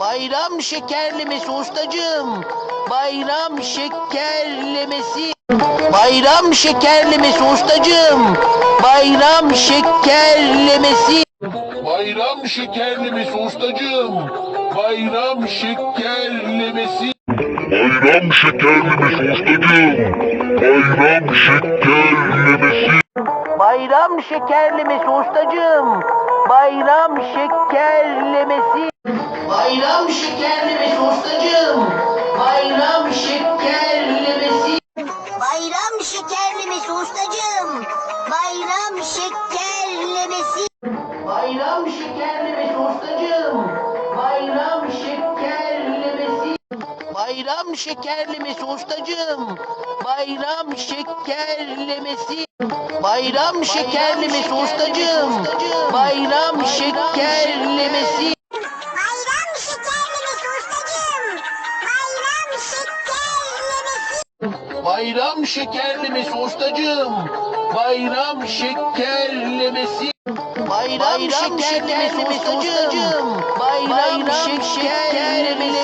Bayram şekerlemesi ustacığım. Bayram şekerlemesi. Bayram şekerlemesi ustacığım. Bayram şekerlemesi. Bayram şekerlemesi ustacığım. Bayram şekerlemesi. Bayram şekerlemesi ustacığım. Bayram şekerlemesi. Bayram şekerlemesi ustacığım. Bayram şekerlemesi. Bayram şekerlemesi ustacığım. Bayram şekerlemesi. Bayram şekerlemesi ustacığım. Bayram şekerlemesi. Bayram şekerlemesi ustacığım. Bayram şekerlemesi. Bayram şekerlemesi ustacığım. Bayram şekerlemesi. Bayram şekerlemesi ustacığım. Bayram şekerlemesi. Bayram şekerlemesi ustacığım. Bayram şekerlemesi. Bayram şekerlemesi ustacığım. Bayram şekerlemesi.